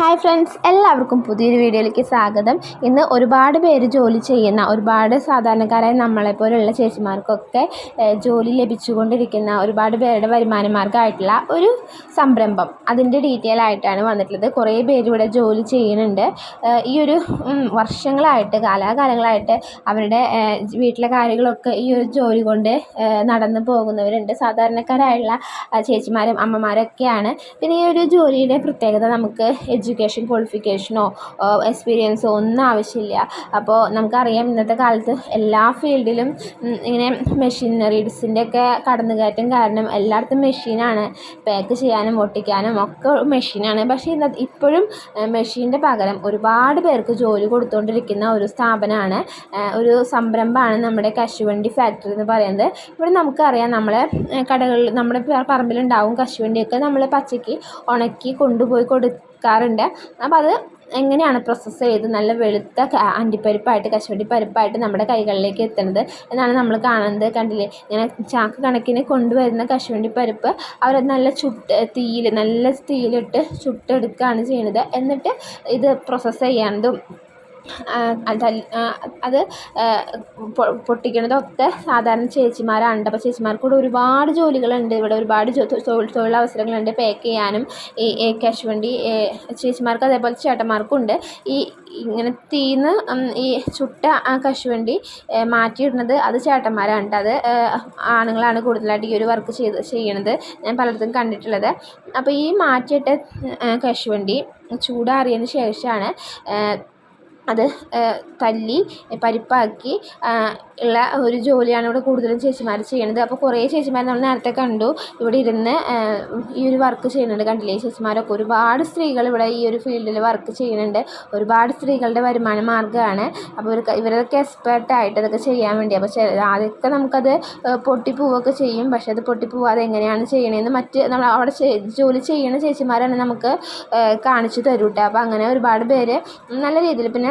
Hi friends എല്ലാവർക്കും പുതിയൊരു വീഡിയോയിലേക്ക് സ്വാഗതം. ഇന്ന് ഒരുപാട് പേര് ജോലി ചെയ്യുന്ന ഒരുപാട് സാധാരണക്കാരായ നമ്മളെപ്പോലുള്ള ചേച്ചിമാർക്കൊക്കെ ജോലി ലഭിച്ചുകൊണ്ടിരിക്കുന്ന ഒരുപാട് പേരുടെ വരുമാന മാർഗമായിട്ടുള്ള ഒരു സംരംഭം. അതിന്റെ ഡീറ്റെയിൽ ആയിട്ടാണ് വന്നിട്ടുള്ളത്. കുറേ പേര് ഇവിടെ ജോലി ചെയ്യുന്നുണ്ട്. ഈ ഒരു വർഷങ്ങളായിട്ട് കാലാകാലങ്ങളായിട്ട് അവരുടെ വീട്ടിലെ കാര്യങ്ങളൊക്കെ ഈ ഒരു ജോലി കൊണ്ട് നടന്നു പോകുന്നവരുണ്ട്. സാധാരണക്കാരായുള്ള ചേച്ചിമാരും അമ്മമാരൊക്കെയാണ്. പിന്നെ ഈ ഒരു ജോലിയുടെ പ്രത്യേകത നമുക്ക് എഡ്യൂക്കേഷൻ ക്വാളിഫിക്കേഷനോ എക്സ്പീരിയൻസോ ഒന്നും ആവശ്യമില്ല. അപ്പോൾ നമുക്കറിയാം ഇന്നത്തെ കാലത്ത് എല്ലാ ഫീൽഡിലും ഇങ്ങനെ മെഷീനറീസിന്റെ ഒക്കെ കടന്നുകയറ്റം കാരണം എല്ലായിടത്തും മെഷീനാണ് പാക്ക് ചെയ്യാനും ഒട്ടിക്കാനും ഒക്കെ മെഷീനാണ് പക്ഷേ ഇന്ന ഇപ്പോഴും മെഷീന്റെ പകരം ഒരുപാട് പേർക്ക് ജോലി കൊടുത്തുകൊണ്ടിരിക്കുന്ന ഒരു സ്ഥാപനമാണ്. ഒരു സംരംഭമാണ് നമ്മുടെ കശുവണ്ടി ഫാക്ടറി എന്ന് പറയുന്നത്. ഇവിടെ നമുക്കറിയാം നമ്മളെ കടകളിൽ നമ്മുടെ പറമ്പിലുണ്ടാവും കശുവണ്ടിയൊക്കെ നമ്മൾ പച്ചയ്ക്ക് ഉണക്കി കൊണ്ടുപോയി കൊടുക്കാറുണ്ട് അപ്പോൾ അത് എങ്ങനെയാണ് പ്രോസസ്സ് ചെയ്ത് നല്ല വെളുത്ത അണ്ടിപ്പരിപ്പായിട്ട് കശുവണ്ടി പരിപ്പായിട്ട് നമ്മുടെ കൈകളിലേക്ക് എത്തുന്നത് എന്നാണ് നമ്മൾ കാണുന്നത്. കണ്ടില്ലേ? ഇങ്ങനെ ചാക്ക് കണക്കിന് കൊണ്ടുവരുന്ന കശുവണ്ടി പരിപ്പ് അവരത് നല്ല ചുട്ട് തീയിൽ നല്ല തീയിലിട്ട് ചുട്ടെടുക്കുകയാണ് ചെയ്യുന്നത്. എന്നിട്ട് ഇത് പ്രോസസ്സ് ചെയ്യാനതും അത് പൊട്ടിക്കുന്നതൊക്കെ സാധാരണ ചേച്ചിമാരാണ് അപ്പോൾ ചേച്ചിമാർക്കൂടെ ഒരുപാട് ജോലികളുണ്ട്. ഇവിടെ ഒരുപാട് തൊഴിലവസരങ്ങളുണ്ട്. പാക്ക് ചെയ്യാനും ഈ കശുവണ്ടി ചേച്ചിമാർക്ക് അതേപോലെ ചേട്ടന്മാർക്കും ഉണ്ട് ഈ ഇങ്ങനെ തീന്ന് ഈ ചുട്ട ആ കശുവണ്ടി മാറ്റിയിടുന്നത് അത് ചേട്ടന്മാരാണ് ട്ടോ. അത് ആണുങ്ങളാണ് കൂടുതലായിട്ട് ഈ ഒരു വർക്ക് ചെയ്ത് ചെയ്യണത്. ഞാൻ പലയിടത്തും കണ്ടിട്ടുള്ളത്. അപ്പോൾ ഈ മാറ്റിയിട്ട കശുവണ്ടി ചൂടാറിയതിന് ശേഷമാണ് അത് തല്ലി പരിപ്പാക്കി ഉള്ള ഒരു ജോലിയാണ് ഇവിടെ കൂടുതലും ചേച്ചിമാർ ചെയ്യണത്. അപ്പോൾ കുറേ ചേച്ചിമാർ നമ്മൾ നേരത്തെ കണ്ടു. ഇവിടെ ഇരുന്ന് ഈ ഒരു വർക്ക് ചെയ്യുന്നുണ്ട് കണ്ടില്ലേ? ചേച്ചിമാരൊക്കെ ഒരുപാട് സ്ത്രീകൾ ഇവിടെ ഈ ഒരു ഫീൽഡിൽ വർക്ക് ചെയ്യുന്നുണ്ട്. ഒരുപാട് സ്ത്രീകളുടെ വരുമാന മാർഗമാണ്. അപ്പോൾ ഇവർക്ക് ഇവരൊക്കെ എക്സ്പേർട്ടായിട്ട് അതൊക്കെ ചെയ്യാൻ വേണ്ടി. അപ്പോൾ ആദ്യമൊക്കെ നമുക്കത് പൊട്ടിപ്പോവൊക്കെ ചെയ്യും. പക്ഷേ അത് പൊട്ടിപ്പോവാതെ എങ്ങനെയാണ് ചെയ്യണതെന്ന് മറ്റ് നമ്മൾ അവിടെ ജോലി ചെയ്യുന്ന ചേച്ചിമാരാണ് നമുക്ക് കാണിച്ചു തരൂട്ടോ. അപ്പോൾ അങ്ങനെ ഒരുപാട് പേര് നല്ല രീതിയിൽ പിന്നെ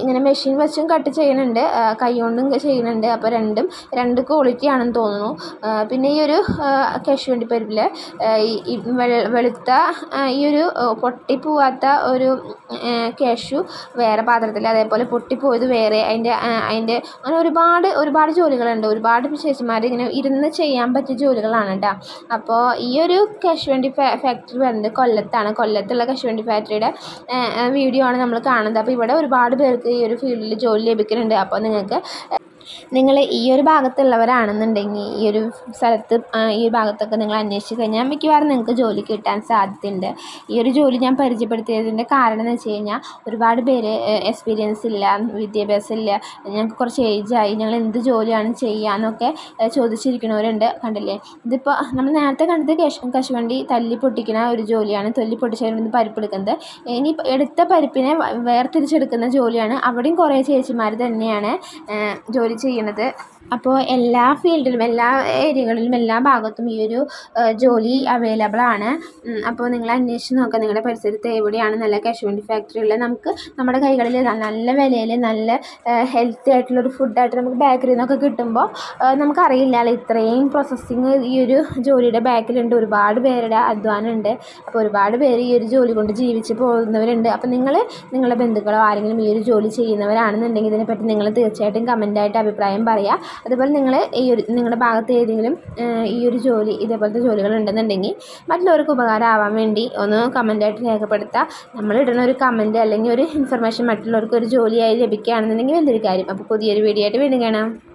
ഇങ്ങനെ മെഷീൻ വെച്ചും കട്ട് ചെയ്യുന്നുണ്ട്. കൈ കൊണ്ടും ചെയ്യുന്നുണ്ട്. അപ്പോൾ രണ്ടും രണ്ട് ക്വാളിറ്റി ആണെന്ന് തോന്നുന്നു. പിന്നെ ഈ ഒരു കശുവണ്ടി പരിപ്പിൽ ഈ വെളുത്ത ഈ ഒരു പൊട്ടിപ്പോവാത്ത ഒരു കാഷ്യു വേറെ പാത്രത്തിൽ അതേപോലെ പൊട്ടിപ്പോയത് വേറെ. അതിന്റെ അതിന്റെ അങ്ങനെ ഒരുപാട് ഒരുപാട് ജോലികളുണ്ട്. ഒരുപാട് ചേച്ചിമാർ ഇങ്ങനെ ഇരുന്ന് ചെയ്യാൻ പറ്റിയ ജോലികളാണ് കേട്ടോ അപ്പോൾ ഈ ഒരു കശുവണ്ടി ഫാക്ടറി വരുന്നത് കൊല്ലത്താണ്. കൊല്ലത്തുള്ള കശുവണ്ടി ഫാക്ടറിയുടെ വീഡിയോ ആണ് നമ്മൾ കാണുന്നത്. അപ്പോൾ ഇവിടെ ഒരുപാട് പേർക്ക് ഈ ഒരു ഫീൽഡിൽ ജോലി ലഭിക്കുന്നുണ്ട് അപ്പോൾ നിങ്ങൾക്ക് നിങ്ങൾ ഈ ഒരു ഭാഗത്തുള്ളവരാണെന്നുണ്ടെങ്കിൽ ഈ ഒരു സ്ഥലത്ത് ഈ ഭാഗത്തൊക്കെ നിങ്ങൾ അന്വേഷിച്ച് കഴിഞ്ഞാൽ മിക്കവാറും നിങ്ങൾക്ക് ജോലി കിട്ടാൻ സാധ്യതയുണ്ട്. ഈ ഒരു ജോലി ഞാൻ പരിചയപ്പെടുത്തിയതിന്റെ കാരണം എന്ന് വെച്ച് കഴിഞ്ഞാൽ ഒരുപാട് പേര് എക്സ്പീരിയൻസ് ഇല്ല വിദ്യാഭ്യാസം ഇല്ല ഞങ്ങൾക്ക് കുറച്ച് ഏജായി ഞങ്ങൾ എന്ത് ജോലിയാണ് ചെയ്യാന്നൊക്കെ ചോദിച്ചിരിക്കുന്നവരുണ്ട് കണ്ടില്ലേ? ഇതിപ്പോൾ നമ്മൾ നേരത്തെ കണ്ടത് കശ് കശുവണ്ടി തല്ലി പൊട്ടിക്കുന്ന ഒരു ജോലിയാണ് തൊല്ലി പൊട്ടിച്ചതിന് പരിപ്പെടുക്കുന്നത് ഇനി എടുത്ത പരിപ്പിനെ വേർതിരിച്ചെടുക്കുന്ന ജോലിയാണ് അവിടെയും കുറേ ചേച്ചിമാർ തന്നെയാണ് ഏഹ്, ജോലി ചെയ്യണത് അപ്പോൾ എല്ലാ ഫീൽഡിലും എല്ലാ ഏരിയകളിലും എല്ലാ ഭാഗത്തും ഈ ഒരു ജോലി അവൈലബിൾ ആണ്. അപ്പോൾ നിങ്ങൾ അന്വേഷിച്ച് നോക്കുക നിങ്ങളുടെ പരിസരത്ത് എവിടെയാണ് നല്ല കശുവണ്ടി ഫാക്ടറി ഉള്ളത്? നമുക്ക് നമ്മുടെ കൈകളിൽ നല്ല വിലയിൽ നല്ല ഹെൽത്തി ആയിട്ടുള്ളൊരു ഫുഡായിട്ട് നമുക്ക് ബേക്കറിയിൽ നിന്നൊക്കെ കിട്ടുമ്പോൾ നമുക്കറിയില്ലല്ലോ ഇത്രയും പ്രോസസ്സിങ് ഈ ഒരു ജോലിയുടെ ബാക്കിലുണ്ട് ഒരുപാട് പേരുടെ അധ്വാനമുണ്ട് അപ്പോൾ ഒരുപാട് പേര് ഈ ഒരു ജോലി കൊണ്ട് ജീവിച്ച് പോകുന്നവരുണ്ട്. അപ്പോൾ നിങ്ങൾ നിങ്ങളുടെ ബന്ധുക്കളോ ആരെങ്കിലും ഈ ഒരു ജോലി ചെയ്യുന്നവരാണെന്നുണ്ടെങ്കിൽ ഇതിനെപ്പറ്റി നിങ്ങൾ തീർച്ചയായിട്ടും കമന്റായിട്ട് അഭിപ്രായം പറയുക അതുപോലെ നിങ്ങൾ ഈ ഒരു നിങ്ങളുടെ ഭാഗത്ത് ഏതെങ്കിലും ഈ ഒരു ജോലി ഇതേപോലത്തെ ജോലികൾ ഉണ്ടെന്നുണ്ടെങ്കിൽ മറ്റുള്ളവർക്ക് ഉപകാരമാവാൻ വേണ്ടി ഒന്ന് കമന്റായിട്ട് രേഖപ്പെടുത്തുക നമ്മളിടുന്ന ഒരു കമന്റ് അല്ലെങ്കിൽ ഒരു ഇൻഫർമേഷൻ മറ്റുള്ളവർക്ക് ഒരു ജോലിയായി ലഭിക്കുകയാണെന്നുണ്ടെങ്കിൽ വലിയൊരു കാര്യം? അപ്പോൾ പുതിയൊരു വീഡിയോ ആയിട്ട് വീണ്ടും കാണാം.